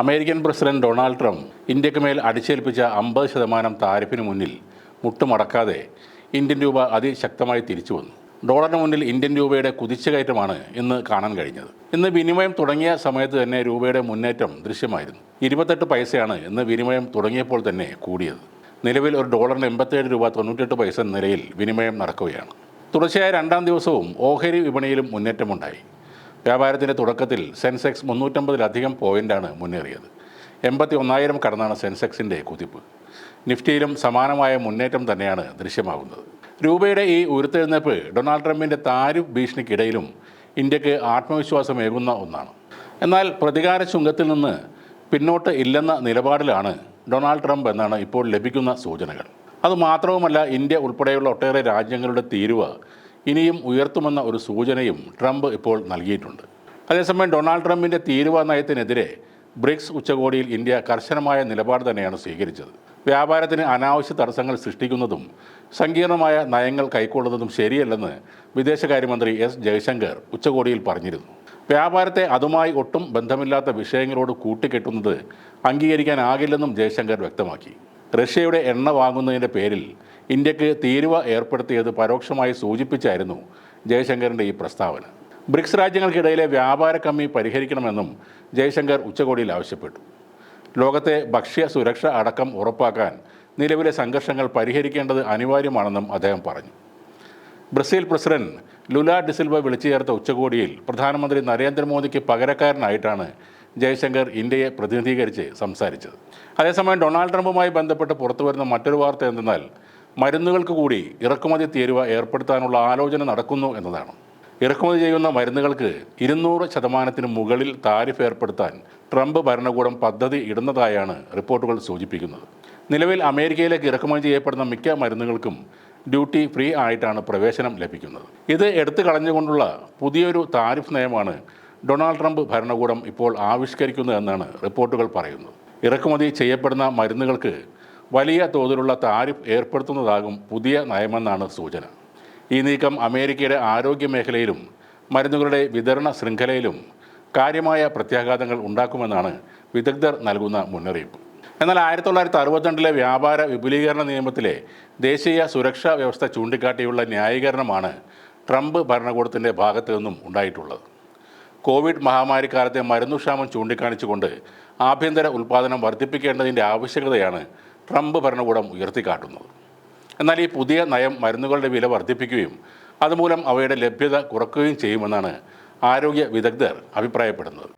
American president Donald Trump ഇന്ത്യയ്ക്ക് മേൽ അടിച്ചേൽപ്പിച്ച അമ്പത് ശതമാനം താരിഫിന് മുന്നിൽ മുട്ടുമടക്കാതെ ഇന്ത്യൻ രൂപ അതിശക്തമായി തിരിച്ചു വന്നു. ഡോളറിന് മുന്നിൽ ഇന്ത്യൻ രൂപയുടെ കുതിച്ചുകയറ്റമാണ് ഇന്ന് കാണാൻ കഴിഞ്ഞത്. ഇന്ന് വിനിമയം തുടങ്ങിയ സമയത്ത് തന്നെ രൂപയുടെ മുന്നേറ്റം ദൃശ്യമായിരുന്നു. ഇരുപത്തെട്ട് പൈസയാണ് ഇന്ന് വിനിമയം തുടങ്ങിയപ്പോൾ തന്നെ കൂടിയത്. നിലവിൽ ഒരു ഡോളറിന് എൺപത്തേഴ് രൂപ തൊണ്ണൂറ്റെട്ട് പൈസ നിലയിൽ വിനിമയം നടക്കുകയാണ്. തുടർച്ചയായ രണ്ടാം ദിവസവും ഓഹരി വിപണിയിലും മുന്നേറ്റമുണ്ടായി. വ്യാപാരത്തിന്റെ തുടക്കത്തിൽ സെൻസെക്സ് മുന്നൂറ്റമ്പതിലധികം പോയിന്റാണ് മുന്നേറിയത്. എൺപത്തി ഒന്നായിരം കടന്നാണ് സെൻസെക്സിന്റെ കുതിപ്പ്. നിഫ്റ്റിയിലും സമാനമായ മുന്നേറ്റം തന്നെയാണ് ദൃശ്യമാകുന്നത്. രൂപയുടെ ഈ ഉയർത്തെഴുന്നേപ്പ് ഡൊണാൾഡ് ട്രംപിന്റെ താരിഫ് ഭീഷണിക്കിടയിലും ഇന്ത്യയ്ക്ക് ആത്മവിശ്വാസമേകുന്ന ഒന്നാണ്. എന്നാൽ പ്രതികാര ചുങ്കത്തിൽ നിന്ന് പിന്നോട്ട് ഇല്ലെന്ന നിലപാടിലാണ് ഡൊണാൾഡ് ട്രംപ് എന്നാണ് ഇപ്പോൾ ലഭിക്കുന്ന സൂചനകൾ. അതുമാത്രവുമല്ല ഇന്ത്യ ഉൾപ്പെടെയുള്ള ഒട്ടേറെ രാജ്യങ്ങളുടെ തീരുവ ഇനിയും ഉയർത്തുമെന്ന ഒരു സൂചനയും ട്രംപ് ഇപ്പോൾ നൽകിയിട്ടുണ്ട്. അതേസമയം ഡൊണാൾഡ് ട്രംപിന്റെ തീരുവ നയത്തിനെതിരെ ബ്രിക്സ് ഉച്ചകോടിയിൽ ഇന്ത്യ കർശനമായ നിലപാട് തന്നെയാണ് സ്വീകരിച്ചത്. വ്യാപാരത്തിന് അനാവശ്യ തടസ്സങ്ങൾ സൃഷ്ടിക്കുന്നതും സങ്കീർണമായ നയങ്ങൾ കൈക്കൊള്ളുന്നതും ശരിയല്ലെന്ന് വിദേശകാര്യമന്ത്രി എസ് ജയശങ്കർ ഉച്ചകോടിയിൽ പറഞ്ഞിരുന്നു. വ്യാപാരത്തെ അതുമായി ഒട്ടും ബന്ധമില്ലാത്ത വിഷയങ്ങളോട് കൂട്ടിക്കെട്ടുന്നത് അംഗീകരിക്കാനാകില്ലെന്നും ജയശങ്കർ വ്യക്തമാക്കി. റഷ്യയുടെ എണ്ണ വാങ്ങുന്നതിന്റെ പേരിൽ ഇന്ത്യയ്ക്ക് തീരുവ ഏർപ്പെടുത്തിയത് പരോക്ഷമായി സൂചിപ്പിച്ചായിരുന്നു ജയശങ്കറിന്റെ ഈ പ്രസ്താവന. ബ്രിക്സ് രാജ്യങ്ങൾക്കിടയിലെ വ്യാപാര കമ്മി പരിഹരിക്കണമെന്നും ജയശങ്കർ ഉച്ചകോടിയിൽ ആവശ്യപ്പെട്ടു. ലോകത്തെ ഭക്ഷ്യ സുരക്ഷ അടക്കം ഉറപ്പാക്കാൻ നിലവിലെ സംഘർഷങ്ങൾ പരിഹരിക്കേണ്ടത് അനിവാര്യമാണെന്നും അദ്ദേഹം പറഞ്ഞു. ബ്രസീൽ പ്രസിഡന്റ് ലുല ഡിസിൽവ വിളിച്ചു ചേർത്ത ഉച്ചകോടിയിൽ പ്രധാനമന്ത്രി നരേന്ദ്രമോദിക്ക് പകരക്കാരനായിട്ടാണ് ജയശങ്കർ ഇന്ത്യയെ പ്രതിനിധീകരിച്ച് സംസാരിച്ചത്. അതേസമയം ഡൊണാൾഡ് ട്രംപുമായി ബന്ധപ്പെട്ട് പുറത്തുവരുന്ന മറ്റൊരു വാർത്ത എന്തെന്നാൽ മരുന്നുകൾക്ക് കൂടി ഇറക്കുമതി തീരുവ ഏർപ്പെടുത്താനുള്ള ആലോചന നടക്കുന്നു എന്നതാണ്. ഇറക്കുമതി ചെയ്യുന്ന മരുന്നുകൾക്ക് ഇരുന്നൂറ് ശതമാനത്തിന് മുകളിൽ താരിഫ് ഏർപ്പെടുത്താൻ ട്രംപ് ഭരണകൂടം പദ്ധതി ഇടുന്നതായാണ് റിപ്പോർട്ടുകൾ സൂചിപ്പിക്കുന്നത്. നിലവിൽ അമേരിക്കയിലേക്ക് ഇറക്കുമതി ചെയ്യപ്പെടുന്ന മിക്ക മരുന്നുകൾക്കും ഡ്യൂട്ടി ഫ്രീ ആയിട്ടാണ് പ്രവേശനം ലഭിക്കുന്നത്. ഇത് എടുത്തു കളഞ്ഞുകൊണ്ടുള്ള പുതിയൊരു താരിഫ് നയമാണ് ഡൊണാൾഡ് ട്രംപ് ഭരണകൂടം ഇപ്പോൾ ആവിഷ്കരിക്കുന്നു എന്നാണ് റിപ്പോർട്ടുകൾ പറയുന്നത്. ഇറക്കുമതി ചെയ്യപ്പെടുന്ന മരുന്നുകൾക്ക് വലിയ തോതിലുള്ള താരിഫ് ഏർപ്പെടുത്തുന്നതാകും പുതിയ നയമെന്നാണ് സൂചന. ഈ നീക്കം അമേരിക്കയുടെ ആരോഗ്യ മേഖലയിലും മരുന്നുകളുടെ വിതരണ ശൃംഖലയിലും കാര്യമായ പ്രത്യാഘാതങ്ങൾ ഉണ്ടാക്കുമെന്നാണ് വിദഗ്ധർ നൽകുന്ന മുന്നറിയിപ്പ്. എന്നാൽ ആയിരത്തി തൊള്ളായിരത്തി അറുപത്തിരണ്ടിലെ വ്യാപാര വിപുലീകരണ നിയമത്തിലെ ദേശീയ സുരക്ഷാ വ്യവസ്ഥ ചൂണ്ടിക്കാട്ടിയുള്ള ന്യായീകരണമാണ് ട്രംപ് ഭരണകൂടത്തിന്റെ ഭാഗത്തു നിന്നും ഉണ്ടായിട്ടുള്ളത്. കോവിഡ് മഹാമാരിക്കാലത്തെ മരുന്നുക്ഷാമം ചൂണ്ടിക്കാണിച്ചുകൊണ്ട് ആഭ്യന്തര ഉൽപ്പാദനം വർദ്ധിപ്പിക്കേണ്ടതിന്റെ ആവശ്യകതയാണ് ട്രംപ് ഭരണകൂടം ഉയർത്തിക്കാട്ടുന്നത്. എന്നാൽ ഈ പുതിയ നയം മരുന്നുകളുടെ വില വർദ്ധിപ്പിക്കുകയും അതുമൂലം അവയുടെ ലഭ്യത കുറക്കുകയും ചെയ്യുമെന്നാണ് ആരോഗ്യ വിദഗ്ധർ അഭിപ്രായപ്പെടുന്നത്.